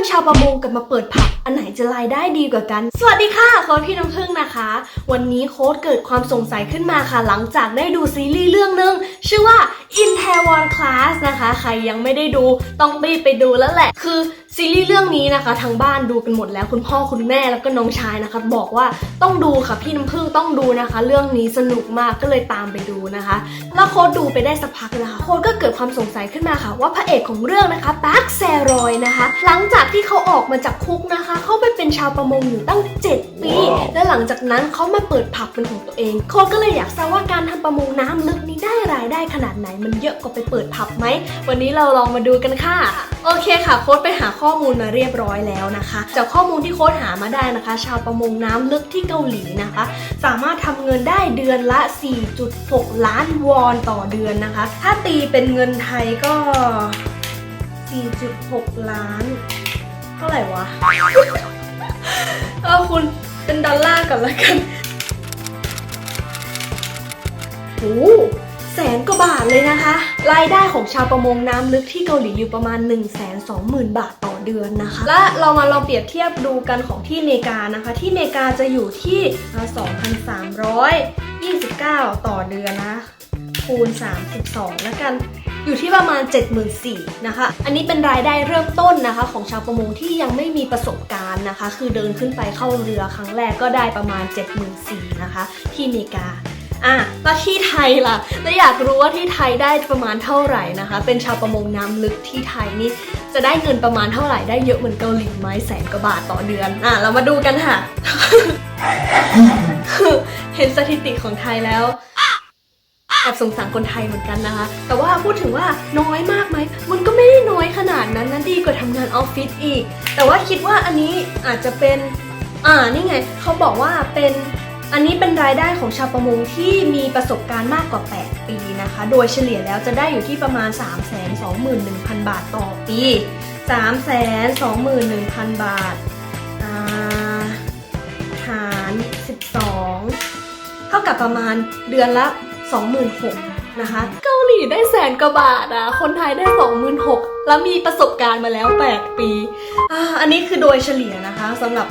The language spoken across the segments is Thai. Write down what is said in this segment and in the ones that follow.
นชาวประมงกับมาเปิดผับอันไหนจะรายได้ดีกว่ากัน สวัสดีค่ะโค้ดพี่น้ำพึ่งนะคะ วันนี้โค้ดเกิดความสงสัยขึ้นมาค่ะ หลังจากได้ดูซีรีส์เรื่องหนึ่งชื่อว่า In t a i w o n Class นะคะ ใครยังไม่ได้ดูต้องรีบไปดูแล้วแหละ คือซีรีส์เรื่องนี้นะคะทางบ้านดูกันหมดแล้วคุณพ่อคุณแม่แล้วก็น้องชายนะคะ บอกว่าต้องดูค่ะพี่น้ำพึ่งต้องดูนะคะ เรื่องนี้สนุกมากก็เลยตามไปดูนะคะ แล้วโค้ดดูไปได้สักพักนะคะโค้ดก็เกิดความสงสัยขึ้นมาค่ะ ว่าพระเอกของเรื่องนะคะแบ็กแซรอยนะคะ หลังจากที่เขาออกมาจากคุกนะคะ เขาไปเป็นชาวประมงอยู่ตั้ง 7 ปี และหลังจากนั้นเขามาเปิดผับเป็นของตัวเองโค้ดก็เลยอยากทราบว่าการทำประมงน้ำลึกนี้ได้รายได้ขนาดไหนมันเยอะกว่าไปเปิดผับไหมวันนี้เราลองมาดูกันค่ะ โอเคค่ะโค้ดไปหาข้อมูลมาเรียบร้อยแล้วนะคะ จากข้อมูลที่โค้ดหามาได้นะคะ ชาวประมงน้ำลึกที่เกาหลีนะคะ สามารถทำเงินได้เดือนละ 4.6 ล้านวอนต่อเดือนนะคะ ถ้าตีเป็นเงินไทยก็ 4.6 ล้าน เท่าไหร่วะเออคุณเป็นดอลลาร์ก่อนละกันโอ้แสนกว่า บาทเลยนะคะ รายได้ของชาวประมงน้ำลึกที่เกาหลีอยู่ประมาณ 1 2 0 0 0 0 บาทต่อเดือนนะคะ และเรามาลองเปรียบเทียบดูกันของที่อเมริกานะคะ ที่อเมริกาจะอยู่ที่ 2,329 ต่อเดือนนะคูณ 32 แล้วกันอยู่ที่ประมาณ 74,000นะคะ อันนี้เป็นรายได้เริ่มต้นนะคะ ของชาวประมงที่ยังไม่มีประสบการณ์นะคะ คือเดินขึ้นไปเข้าเรือครั้งแรกก็ได้ประมาณ 74,000นะคะ ที่อเมริกา อะแล้วที่ไทยล่ะแล้อยากรู้ว่าที่ไทยได้ประมาณเท่าไหร่นะคะ เป็นชาวประมงน้ำลึกที่ไทยนี่จะได้เงินประมาณเท่าไหร่ได้เยอะเหมือนเกาหลีไหมแสนกว่าบาทต่อเดือน อะ เรามาดูกันค่ะ เห็นสถิติของไทยแล้วแอบสงสารคนไทยเหมือนกันนะคะ แต่ว่าพูดถึงว่าน้อยมากไหม มันก็ไม่ได้น้อยขนาดนั้นนะดีกว่าทำงานออฟฟิศอีก แต่ว่าคิดว่าอันนี้อาจจะเป็น อ่า นี่ไง เขาบอกว่าเป็น อันนี้เป็นรายได้ของชาวประมงที่มีประสบการณ์มากกว่า 8 ปีนะคะ โดยเฉลี่ยแล้วจะได้อยู่ที่ประมาณ 321,000 บาทต่อปี 321,000 บาทอ่าหาร 12 เท่ากับประมาณเดือนละ 26,000นะคะ เกาหลีได้แสนกว่าบาทอะคนไทยได้ 26,000แล้วมีประสบการณ์มาแล้ว 8 ปีออันนี้คือโดยเฉลี่ยนะคะสำหรับ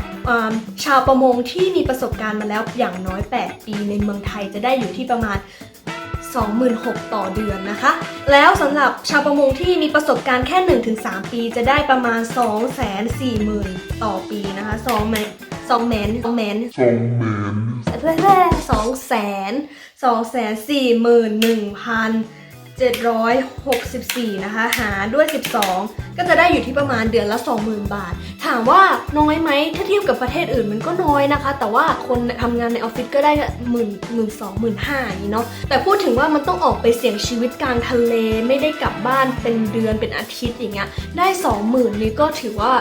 ชาวประมงที่มีประสบการณ์มาแล้วอย่างน้อย 8 ปีในเมืองไทยจะได้อยู่ที่ประมาณ 26,000 ต่อเดือนนะคะ แล้วสำหรับชาวประมงที่มีประสบการณ์แค่ 1-3 ปีจะได้ประมาณ 240,000 ต่อปีนะคะ2แมน2แมน2แมน Song man. แร่สองแสนสองแสนสี่หมื่นหนึ่งพัน เจ็ดร้อยหกสิบสี่นะคะ หารด้วย 12 ก็จะได้อยู่ที่ประมาณเดือนละ 20,000 บาท ถามว่าน้อยไหมถ้าเทียบกับประเทศอื่นมันก็น้อยนะคะ แต่ว่าคนทำงานในออฟฟิศก็ได้หมื่นหมื่นสองหมื่นห้าอย่างนี้เนาะแต่พูดถึงว่ามันต้องออกไปเสี่ยงชีวิตกลางทะเลไม่ได้กลับบ้านเป็นเดือนเป็นอาทิตย์อย่างเงี้ยได้ 20,000 นี่ก็ถือว่า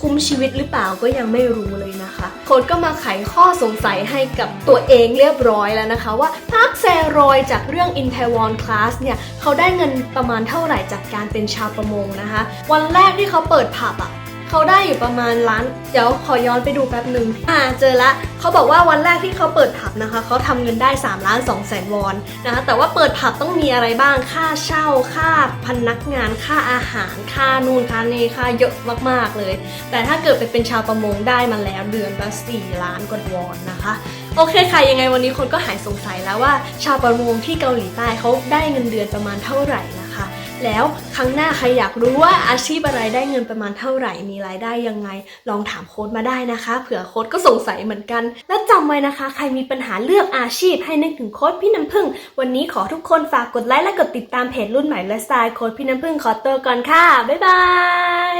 คุ้มชีวิตหรือเปล่าก็ยังไม่รู้เลยนะคะ โค้ดก็มาไขข้อสงสัยให้กับตัวเองเรียบร้อยแล้วนะคะ ว่าพักแซรอยจากเรื่อง In t a w o n Class เนี่ย เขาได้เงินประมาณเท่าไหร่จากการเป็นชาวประมงนะคะ วันแรกที่เขาเปิดผับอะ่ะ เขาได้อยู่ประมาณล้าน เดี๋ยวขอย้อนไปดูแป๊บหนึ่งอ่าเจอละเขาบอกว่าวันแรกที่เขาเปิดผับนะคะเขาทำเงินได้3ล้าน2แสนวอนนะคะแต่ว่าเปิดผับต้องมีอะไรบ้างค่าเช่าค่าพนักงานค่าอาหารค่านู่นค่านี่ค่าเยอะมากๆเลย แต่ถ้าเกิดไปเป็นชาวประมงได้มาแล้วเดือนละ4ล้านกว่าวอนนะคะโอเคค่ะยังไงวันนี้คนก็หายสงสัยแล้วว่า ชาวประมงที่เกาหลีใต้เขาได้เงินเดือนประมาณเท่าไหร่ แล้วครั้งหน้าใครอยากรู้ว่าอาชีพอะไรได้เงินประมาณเท่าไหร่มีรายได้ยังไง ลองถามโค้ดมาได้นะคะ เผื่อโค้ดก็สงสัยเหมือนกัน และจำไว้นะคะ ใครมีปัญหาเลือกอาชีพให้นึกถึงโค้ดพี่น้ำพึ่ง วันนี้ขอทุกคนฝากกดไลค์และกดติดตามเพจรุ่นใหม่และสไตล์โค้ดพี่น้ำพึ่งขอตัวก่อนค่ะบ๊ายบาย